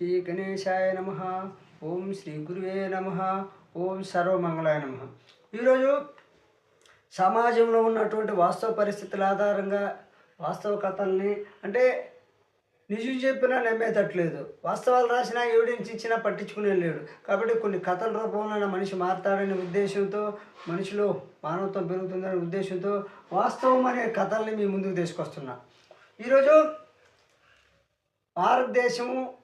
శ్రీ గణేశాయ నమ. ఓం శ్రీ గురువే నమ. ఓం సర్వమంగళాయ నమ. ఈరోజు సమాజంలో ఉన్నటువంటి వాస్తవ పరిస్థితుల ఆధారంగా వాస్తవ కథల్ని అంటే నిజం చెప్పినా నమ్మేటట్లేదు. వాస్తవాలు రాసినా ఎవిడెన్స్ ఇచ్చినా పట్టించుకునే లేడు. కాబట్టి కొన్ని కథల రూపంలో మనిషి మారతాడనే ఉద్దేశంతో మనిషిలో మానవత్వం పెరుగుతుందనే ఉద్దేశంతో వాస్తవం అనే కథల్ని మీ ముందుకు తీసుకొస్తున్నా. ఈరోజు భారతదేశము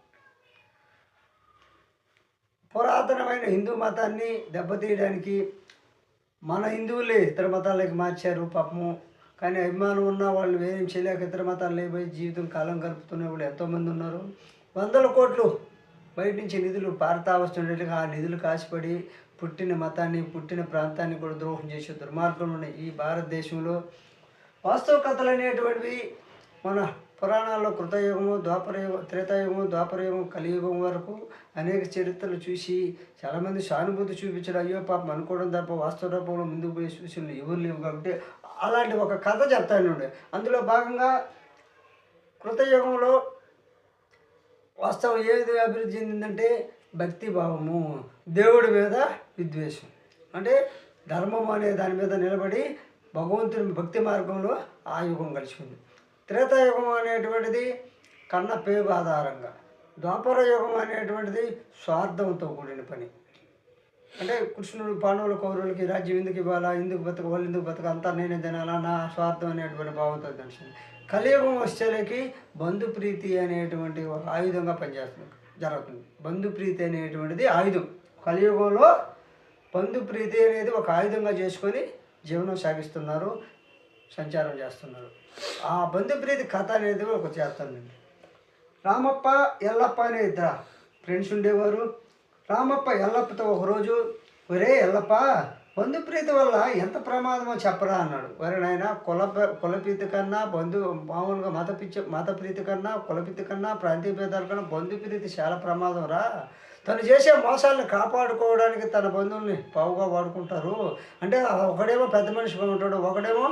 పురాతనమైన హిందూ మతాన్ని దెబ్బతీయడానికి మన హిందువులే ఇతర మతాలకి మార్చారు పాపము. కానీ అభిమానం ఉన్న వాళ్ళు వేరేం చేయలేక ఇతర మతాలు లేకపోయి జీవితం కాలం గడుపుతున్న వాళ్ళు ఎంతోమంది ఉన్నారు. వందల కోట్లు బయట నుంచి నిధులు పారుతా వస్తుండేట్టుగా ఆ నిధులు కాసిపడి పుట్టిన మతాన్ని పుట్టిన ప్రాంతాన్ని కూడా ద్రోహం చేసే దుర్మార్గం ఉన్నాయి ఈ భారతదేశంలో వాస్తవ కథలు అనేటువంటివి మన పురాణాల్లో కృతయుగము ద్వాపరయుగం త్రేతాయుగము ద్వాపరయుగం కలియుగం వరకు అనేక చరిత్రలు చూసి చాలామంది సానుభూతి చూపించడం అయ్యో పాపం అనుకోవడం తప్ప వాస్తవ రూపంలో ముందుకు పోయి సూచనలు ఎవరు లేవు కాబట్టి అలాంటి ఒక కథ చెప్తానండి అందులో భాగంగా కృతయుగంలో వాస్తవం ఏ విధంగా అభివృద్ధి చెందిందంటే భక్తి భావము దేవుడి మీద విద్వేషం. అంటే ధర్మం అనే దాని మీద నిలబడి భగవంతుని భక్తి మార్గంలో ఆ యుగం కలిసింది త్రేతాయుగం అనేటువంటిది కన్న పేగు ఆధారంగా. ద్వాపర యుగం అనేటువంటిది స్వార్థంతో కూడిన పని. అంటే కృష్ణుడు పాండవుల కౌరవులకి రాజ్యం ఎందుకు ఇవ్వాలా? ఎందుకు బతక వాళ్ళు ఎందుకు బతక? అంతా నేనే తినాలా? నా స్వార్థం అనేటువంటి భావంతో తెలిసింది కలియుగం వచ్చేలకి బంధుప్రీతి అనేటువంటి ఒక ఆయుధంగా పనిచేస్తుంది జరుగుతుంది. బంధుప్రీతి అనేటువంటిది ఆయుధం. కలియుగంలో బంధుప్రీతి అనేది ఒక ఆయుధంగా చేసుకొని జీవనం సాగిస్తున్నారు. సంచారం చేస్తున్నారు. ఆ బంధుప్రీతి కథ అనేది ఒక చేస్తానండి రామప్ప ఎల్లప్ప అనే ఇద్దరు ఫ్రెండ్స్ ఉండేవారు. రామప్ప ఎల్లప్పతో ఒకరోజు ఒరే ఎల్లప్ప బంధుప్రీతి వల్ల ఎంత ప్రమాదమో చెప్పరా అన్నాడు. వరే నాయన కుల కులప్రీతి కన్నా బంధు మామూలుగా మత పిచ్చి మత ప్రీతి కన్నా కులప్రీతి కన్నా ప్రాంతీయ భేదాల కన్నా బంధుప్రీతి చాలా ప్రమాదం రా తను చేసే మోసాలను కాపాడుకోవడానికి తన బంధువుల్ని పావుగా వాడుకుంటారు. అంటే ఒకడేమో పెద్ద మనిషిగా ఉంటాడు ఒకడేమో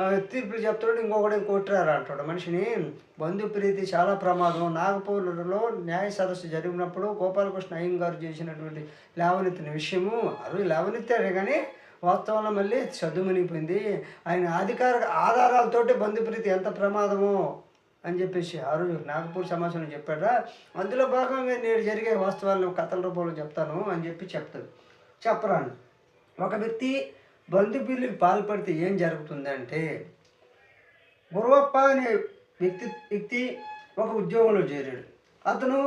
తీర్పులు చెప్తాడు ఇంకొకటి కొట్టారు అంటాడు. మనిషిని బంధుప్రీతి చాలా ప్రమాదం. నాగపూర్లో న్యాయ సదస్సు జరిగినప్పుడు గోపాలకృష్ణ అయ్యంగారు చేసినటువంటి లేవనెత్తిన విషయము అవి లేవనెత్తారే కానీ వాస్తవంలో మళ్ళీ చదువుమనిపోయింది ఆయన అధికార ఆధారాలతోటి బంధుప్రీతి ఎంత ప్రమాదమో అని చెప్పేసి ఆ రోజు నాగపూర్ సమాచారం చెప్పాడా అందులో భాగంగా నేను జరిగే వాస్తవాలను కథల రూపంలో చెప్తాను అని చెప్పి చెప్తాడు. చెప్పరాను. ఒక వ్యక్తి బంధుపిల్లికి పాల్పడితే ఏం జరుగుతుందంటే గురవప్ప అనే వ్యక్తి వ్యక్తి ఒక ఉద్యోగంలో చేరాడు. అతను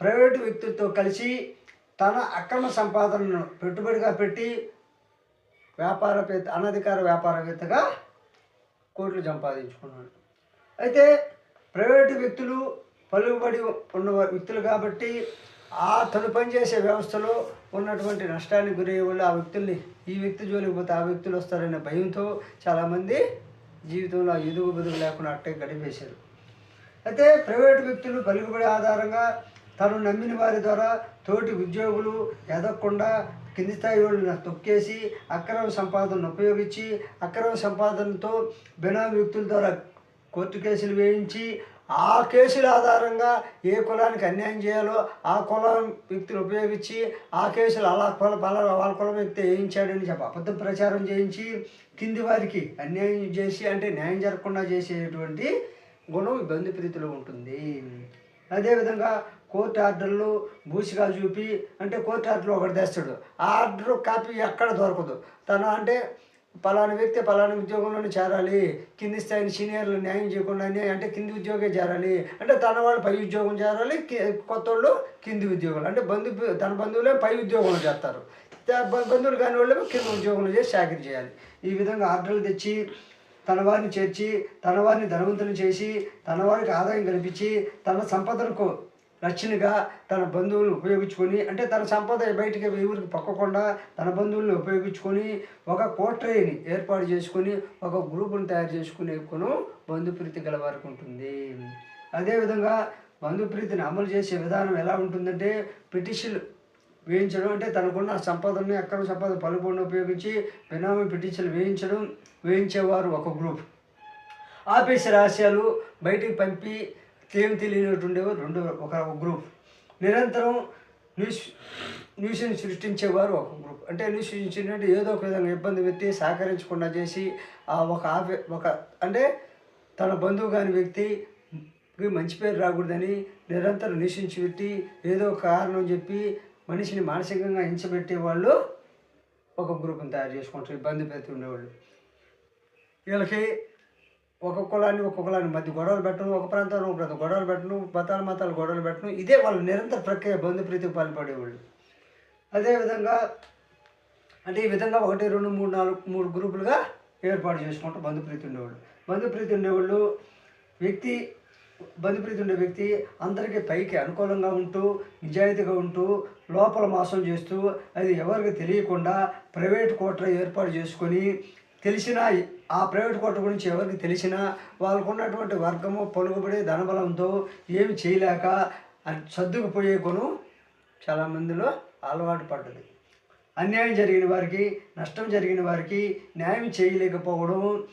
ప్రైవేటు వ్యక్తులతో కలిసి తన అక్రమ సంపాదనను పెట్టుబడిగా పెట్టి వ్యాపారవేత్త అనధికార వ్యాపారవేత్తగా కోట్లు సంపాదించుకున్నాడు. అయితే ప్రైవేటు వ్యక్తులు పలుబడి ఉన్న వ్యక్తులు కాబట్టి ఆ తను పనిచేసే వ్యవస్థలో ఉన్నటువంటి నష్టానికి గురయ్యే వాళ్ళు ఆ వ్యక్తుల్ని ఈ వ్యక్తి జోలికి పోతే ఆ వ్యక్తులు వస్తారనే భయంతో చాలామంది జీవితంలో ఎదుగు బదుగు లేకుండా అట్టే గడిపేశారు. అయితే ప్రైవేటు వ్యక్తులు పలుకుబడి ఆధారంగా తను నమ్మిన వారి ద్వారా తోటి ఉద్యోగులు ఎదగకుండా కింది స్థాయి వాళ్ళని తొక్కేసి అక్రమ సంపాదనను ఉపయోగించి అక్రమ సంపాదనతో బినామీ వ్యక్తుల ద్వారా కోర్టు కేసులు వేయించి ఆ కేసుల ఆధారంగా ఏ కులానికి అన్యాయం చేయాలో ఆ కులం వ్యక్తులు ఉపయోగించి ఆ కేసులు అలా కుల వాళ్ళ కులం వ్యక్తి వేయించాడని చెప్పి అబద్ధ ప్రచారం చేయించి కింది వారికి అన్యాయం చేసి అంటే న్యాయం జరగకుండా చేసేటువంటి గుణం ఇబ్బంది ప్రీతిలో ఉంటుంది. అదేవిధంగా కోర్టు ఆర్డర్లు బూసిగా చూపి అంటే కోర్టు ఆర్డర్లు ఒకటి తెస్తాడు. ఆ ఆర్డర్ కాపీ ఎక్కడ దొరకదు. తను అంటే పలానా వ్యక్తి పలానా ఉద్యోగంలోనే చేరాలి. కింది స్థాయిని సీనియర్లు న్యాయం చేయకుండా అంటే కింది ఉద్యోగే చేరాలి. అంటే తన వాళ్ళు పై ఉద్యోగం చేరాలి. కొత్త వాళ్ళు కింది ఉద్యోగాలు. అంటే బంధు తన బంధువులే పై ఉద్యోగంలో చేస్తారు. బంధువులు కాని వాళ్ళు కింద ఉద్యోగంలో చేసి చాకరీ చేయాలి. ఈ విధంగా ఆర్డర్లు తెచ్చి తన వారిని చేర్చి తన వారిని ధనవంతులు చేసి తన వారికి ఆదాయం కల్పించి తన సంపదలకు రక్షణగా తన బంధువులను ఉపయోగించుకొని అంటే తన సంపద బయటికి ఎవరికి పక్కకుండా తన బంధువులను ఉపయోగించుకొని ఒక కోట్రేని ఏర్పాటు చేసుకొని ఒక గ్రూపును తయారు చేసుకునే కొను బంధుప్రీతి గల వారికి ఉంటుంది. అదేవిధంగా బంధుప్రీతిని అమలు చేసే విధానం ఎలా ఉంటుందంటే పిటిషన్ వేయించడం అంటే తనకున్న సంపదని అక్రమ సంపద పలుపుని ఉపయోగించి బినామీ పిటిషన్లు వేయించడం వేయించేవారు ఒక గ్రూప్. ఆఫీస్ రహస్యాలు బయటికి పంపి ఏం తెలియనట్టు ఉండేవారు రెండు ఒక గ్రూప్ నిరంతరం న్యూస్ న్యూస్ని సృష్టించేవారు ఒక గ్రూప్ అంటే న్యూస్ సృష్టించినట్టు ఏదో ఒక విధంగా ఇబ్బంది పెట్టి సహకరించకుండా చేసి ఆ ఒక ఆఫీ ఒక అంటే తన బంధువు కాని వ్యక్తి మంచి పేరు రాకూడదని నిరంతరం నిశించి పెట్టి ఏదో ఒక కారణం చెప్పి మనిషిని మానసికంగా హింసపెట్టే వాళ్ళు ఒక గ్రూప్ని తయారు చేసుకుంటారు ఇబ్బంది పెడుతుండేవాళ్ళు. వీళ్ళకి ఒక కులాన్ని ఒక కులాన్ని మధ్య గొడవలు పెట్టడం ఒక ప్రాంతంలో ఒక ప్రాంతం గొడవలు పెట్టడం మతాల మతాలు గొడవలు పెట్టడం ఇదే వాళ్ళు నిరంతర ప్రక్రియ బంధుప్రీతికి పాల్పడేవాళ్ళు. అదేవిధంగా అంటే ఈ విధంగా ఒకటి రెండు మూడు నాలుగు మూడు గ్రూపులుగా ఏర్పాటు చేసుకుంటూ బంధుప్రీతి ఉండేవాళ్ళు. బంధుప్రీతి ఉండేవాళ్ళు వ్యక్తి బంధుప్రీతి ఉండే వ్యక్తి అందరికీ పైకి అనుకూలంగా ఉంటూ నిజాయితీగా ఉంటూ లోపల మోసం చేస్తూ అది ఎవరికి తెలియకుండా ప్రైవేట్ కోటర ఏర్పాటు చేసుకొని తెలిసిన ఆ ప్రైవేట్ కోర్టు గురించి ఎవరికి తెలిసినా వాళ్ళకు ఉన్నటువంటి వర్గము పలుకుబడి ధనబలంతో ఏమి చేయలేక సర్దుకుపోయే గుణం చాలా మందిలో అలవాటు పడ్డది. అన్యాయం జరిగిన వారికి నష్టం జరిగిన వారికి న్యాయం చేయలేకపోవడం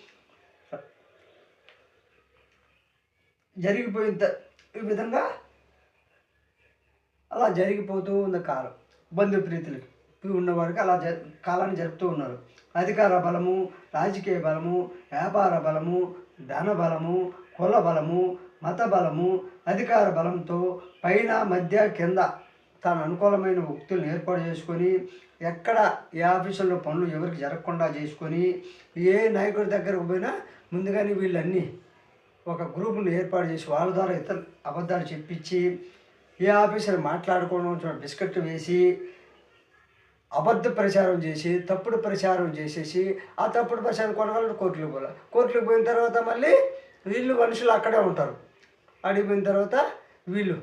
జరిగిపోయిన ఈ విధంగా అలా జరిగిపోతూ ఉన్న కాలం బంధుప్రీతులకి. ఉన్నవారికి అలా జ కాలాన్ని జరుపుతూ ఉన్నారు. అధికార బలము రాజకీయ బలము వ్యాపార బలము ధన బలము కుల బలము మత బలము అధికార బలంతో పైన మధ్య కింద తాను అనుకూలమైన వ్యక్తులను ఏర్పాటు చేసుకొని ఎక్కడ ఏ ఆఫీసుల్లో పనులు ఎవరికి జరగకుండా చేసుకొని ఏ నాయకుడి దగ్గరకు పోయినా ముందుగానే వీళ్ళన్నీ ఒక గ్రూపును ఏర్పాటు చేసి వాళ్ళ ద్వారా ఇతర అబద్ధాలు చెప్పించి ఏ ఆఫీసర్ మాట్లాడుకోవడం బిస్కెట్ వేసి అబద్ధ ప్రచారం చేసి తప్పుడు ప్రచారం చేసేసి ఆ తప్పుడు ప్రచారం కొనగలరు కోర్టులకు పోలే. కోర్టులకు పోయిన తర్వాత మళ్ళీ వీళ్ళు మనుషులు అక్కడే ఉంటారు. అడిగిపోయిన తర్వాత వీళ్ళు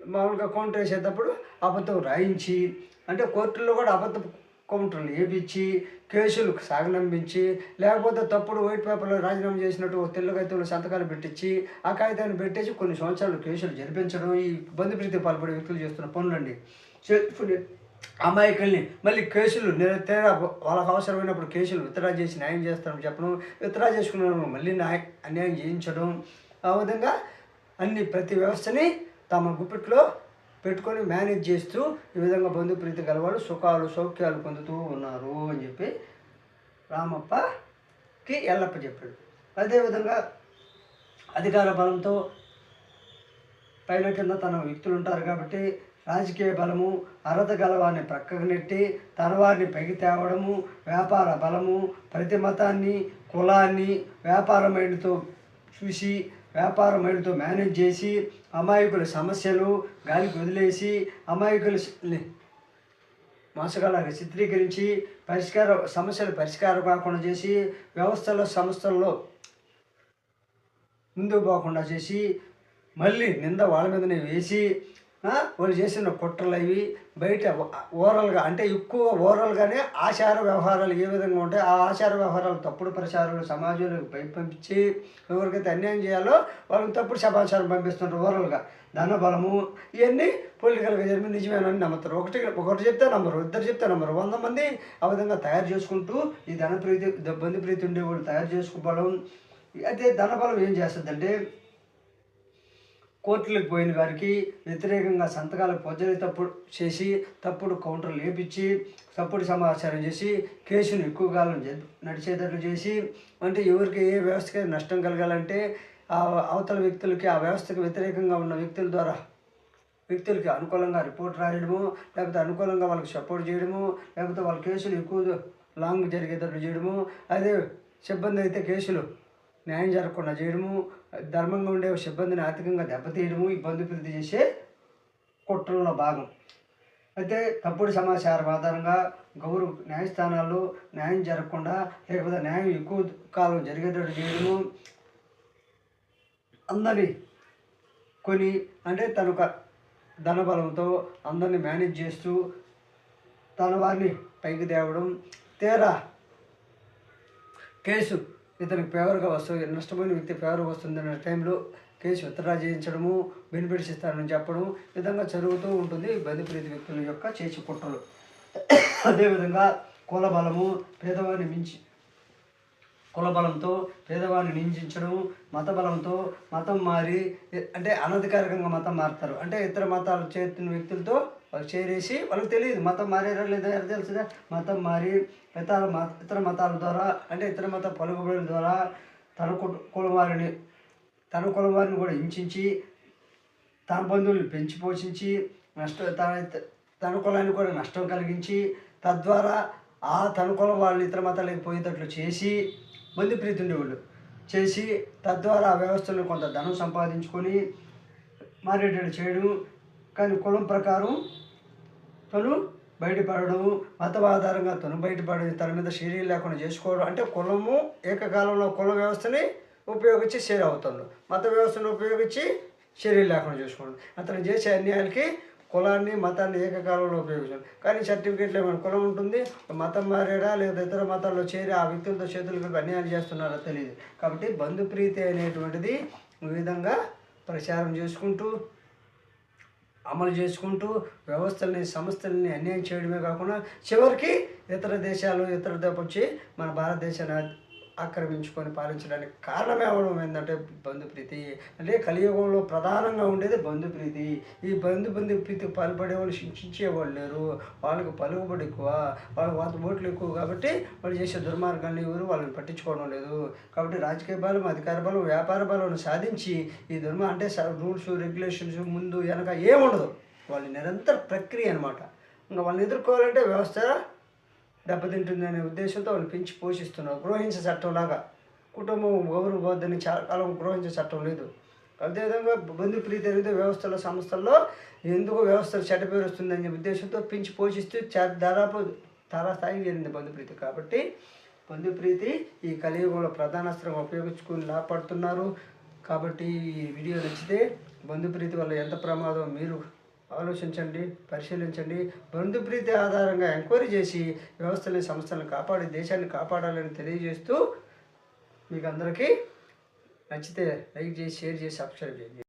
మామూలుగా కౌంటర్ వేసేటప్పుడు అబద్ధం రాయించి అంటే కోర్టుల్లో కూడా అబద్ధ కౌంటర్లు వేపించి కేసులు సాగనంపించి లేకపోతే తప్పుడు వైట్ పేపర్లో రాజీనామా చేసినట్టు ఒక తెల్ల కాగితంలో సంతకాలు పెట్టించి ఆ కాగితాన్ని పెట్టేసి కొన్ని సంవత్సరాలు కేసులు జరిపించడం ఈ బంధుప్రీతి పాల్పడే వ్యక్తులు చేస్తున్న పనులండి. చేసుకుని అమాయకుల్ని. మళ్ళీ కేసులు తేడా వాళ్ళకి అవసరమైనప్పుడు కేసులు విత్డ్రా చేసి న్యాయం చేస్తారని చెప్పడం విత్డ్రా చేసుకున్న మళ్ళీ న్యాయ అన్యాయం చేయించడం. ఆ విధంగా అన్ని ప్రతి వ్యవస్థని తమ గుప్పిట్లో పెట్టుకొని మేనేజ్ చేస్తూ ఈ విధంగా బంధుప్రీతి గలవాళ్ళు సుఖాలు సౌఖ్యాలు పొందుతూ ఉన్నారు అని చెప్పి రామప్పకి ఎల్లప్ప చెప్పాడు. అదేవిధంగా అధికార బలంతో పైన కింద తన వ్యక్తులు ఉంటారు కాబట్టి రాజకీయ బలము అర్హత గలవాన్ని ప్రక్కకు నెట్టి తన పెగి పైకి తేవడము వ్యాపార బలము ప్రతి మతాన్ని కులాన్ని వ్యాపార మైండ్తో చూసి వ్యాపార మైండ్తో మేనేజ్ చేసి అమాయకుల సమస్యలు గాలికి వదిలేసి అమాయకుల మోసగాళ్ళగా చిత్రీకరించి పరిష్కార సమస్యలు పరిష్కారం కాకుండా చేసి వ్యవస్థలో సంస్థల్లో ముందుకు పోకుండా చేసి మళ్ళీ నింద వాళ్ళ మీదనే వేసి వాళ్ళు చేసిన కుట్రలు అవి బయట ఓరల్గా అంటే ఎక్కువ ఓరల్గానే ఆచార వ్యవహారాలు ఏ విధంగా ఉంటాయి ఆ ఆచార వ్యవహారాలు తప్పుడు ప్రచారాలు సమాజంలోకి పై పంపించి ఎవరికైతే అన్యాయం చేయాలో వాళ్ళకి తప్పుడు సమాచారం పంపిస్తుంటారు ఓరల్గా. ధన బలము ఇవన్నీ పొలిటికల్గా జరిపి నిజమేనని నమ్ముతారు. ఒకటి ఒకటి చెప్తే నమ్మరు ఇద్దరు చెప్తే నమ్మరు. వంద మంది ఆ విధంగా తయారు చేసుకుంటూ ఈ ధన ప్రీతి బంధు ప్రీతి ఉండే వాళ్ళు తయారు చేసుకోవడం అయితే ధనబలం ఏం చేస్తుందంటే కోర్టులకు పోయిన వారికి వ్యతిరేకంగా సంతకాలు పొద్దున తప్పుడు చేసి తప్పుడు కౌంటర్లు లేపించి తప్పుడు సమాచారం చేసి కేసును ఎక్కువ కాలం నడిచేటట్లు చేసి అంటే ఎవరికి ఏ వ్యవస్థకి నష్టం కలగాలంటే ఆ అవతల వ్యక్తులకి ఆ వ్యవస్థకు వ్యతిరేకంగా ఉన్న వ్యక్తుల ద్వారా వ్యక్తులకి అనుకూలంగా రిపోర్ట్ రాయడము లేకపోతే అనుకూలంగా వాళ్ళకి సపోర్ట్ చేయడము లేకపోతే వాళ్ళ కేసులు ఎక్కువ లాంగ్ జరిగేటట్లు చేయడము అదే సిబ్బంది అయితే కేసులు న్యాయం జరగకుండా చేయడము ధర్మంగా ఉండే సిబ్బందిని ఆర్థికంగా దెబ్బతీయడము ఇబ్బంది బంధుప్రీతి చేసే కుట్రలో భాగం. అయితే తప్పుడు సమాచారం ఆధారంగా గౌరవ న్యాయస్థానాల్లో న్యాయం జరగకుండా లేకపోతే న్యాయం ఎక్కువ కాలం జరిగేటట్టు చేయడము అందరినీ కొని అంటే తన ఒక ధనబలంతో అందరిని మేనేజ్ చేస్తూ తన వారిని పైకి తేవడం తీరా కేసు ఇతనికి ఫేవర్గా వస్తుంది నష్టపోయిన వ్యక్తి ఫేవర్గా వస్తుందనే టైంలో కేసు విత్డ్రా చేయించడము బెనిఫిట్స్ ఇస్తారని చెప్పడం విధంగా జరుగుతూ ఉంటుంది. బదిప్రీతి వ్యక్తుల యొక్క చేసి కుట్రలు. అదేవిధంగా కులబలము బలము మించి కులబలంతో పేదవాడిని నిందించడం మత బలంతో మతం మారి అంటే అనధికారికంగా మతం మారుతారు. అంటే ఇతర మతాలు చేస్తున్న వ్యక్తులతో వాళ్ళు చేరేసి వాళ్ళకి తెలియదు మతం మారేరా లేదా ఎలా తెలుసుగా. మతం మారి ఇతర మత ఇతర మతాల ద్వారా అంటే ఇతర మత పలుకుబడుల ద్వారా తన కుట కులం వారిని తన కులం వారిని కూడా హింసించి తన బంధువులను పెంచి పోషించి నష్టం తన తన కులాన్ని కూడా నష్టం కలిగించి తద్వారా ఆ తన కులం వాళ్ళని ఇతర మతాలకు పోయేటట్లు చేసి మంది ఉండేవాళ్ళు చేసి తద్వారా ఆ వ్యవస్థలో కొంత ధనం సంపాదించుకొని మారేటట్టు చేయడం. కానీ కులం ప్రకారం తను బయటపడడం మతం ఆధారంగా తను బయటపడడం తన మీద శరీరం లేకుండా చేసుకోవడం అంటే కులము ఏకకాలంలో కుల వ్యవస్థని ఉపయోగించి షేర్ అవుతుంది. మత వ్యవస్థను ఉపయోగించి శరీరం లేకుండా చేసుకోవడం. అతను చేసే అన్యాయాలకి కులాన్ని మతాన్ని ఏకకాలంలో ఉపయోగించాడు. కానీ సర్టిఫికేట్లో ఏమైనా కులం ఉంటుంది? మతం మారాడా? లేదా ఇతర మతాల్లో చేరి ఆ వ్యక్తులతో చేతులు కలిపి అన్యాయం చేస్తున్నారో తెలియదు కాబట్టి బంధుప్రీతి అనేటువంటిది ఈ విధంగా ప్రచారం చేసుకుంటూ అమలు చేసుకుంటూ వ్యవస్థల్ని సంస్థల్ని అన్యాయం చేయడమే కాకుండా చివరికి ఇతర దేశాలు ఇతర దేశం వచ్చి మన భారతదేశాన్ని ఆక్రమించుకొని పాలించడానికి కారణమే అవడం ఏంటంటే బంధుప్రీతి అంటే కలియుగంలో ప్రధానంగా ఉండేది బంధుప్రీతి ఈ బంధు బంధు ప్రీతికి పాల్పడే వాళ్ళు శిక్షించేవాళ్ళు లేరు. వాళ్ళకి పలుకుబడి ఎక్కువ. వాళ్ళకి వాత ఓట్లు ఎక్కువ కాబట్టి వాళ్ళు చేసే దుర్మార్గాన్ని ఎవరు వాళ్ళని పట్టించుకోవడం లేదు. కాబట్టి రాజకీయ బలం అధికార బలం వ్యాపార బలం సాధించి ఈ దుర్మ అంటే రూల్స్ రెగ్యులేషన్స్ ముందు వెనక ఏముండదు. వాళ్ళ నిరంతర ప్రక్రియ అనమాట ఇంకా వాళ్ళని ఎదుర్కోవాలంటే వ్యవస్థ దెబ్బతింటుందనే ఉద్దేశంతో వాళ్ళు పెంచి పోషిస్తున్నారు. గృహించ చట్టంలాగా కుటుంబం ఎవరు పోద్దని చాలా కాలం గృహించే చట్టం లేదు. అదేవిధంగా బంధుప్రీతి అనేది వ్యవస్థల సంస్థల్లో ఎందుకు వ్యవస్థలు చెడ్డ పేరు వస్తుందనే ఉద్దేశంతో పెంచి పోషిస్తూ చా- దాదాపు తారాస్థాయికి చేరింది బంధుప్రీతి కాబట్టి బంధుప్రీతి ఈ కలియుగంలో ప్రధానాస్త్రం ఉపయోగించుకుని లాభపడుతున్నారు. కాబట్టి ఈ వీడియో నచ్చితే బంధుప్రీతి వల్ల ఎంత ప్రమాదం మీరు ఆలోచించండి పరిశీలించండి బంధుప్రీతి ఆధారంగా ఎంక్వైరీ చేసి వ్యవస్థలని సంస్థలను కాపాడి దేశాన్ని కాపాడాలని తెలియజేస్తూ మీకు అందరికీ నచ్చితే లైక్ చేసి షేర్ చేసి సబ్స్క్రైబ్ చేయండి.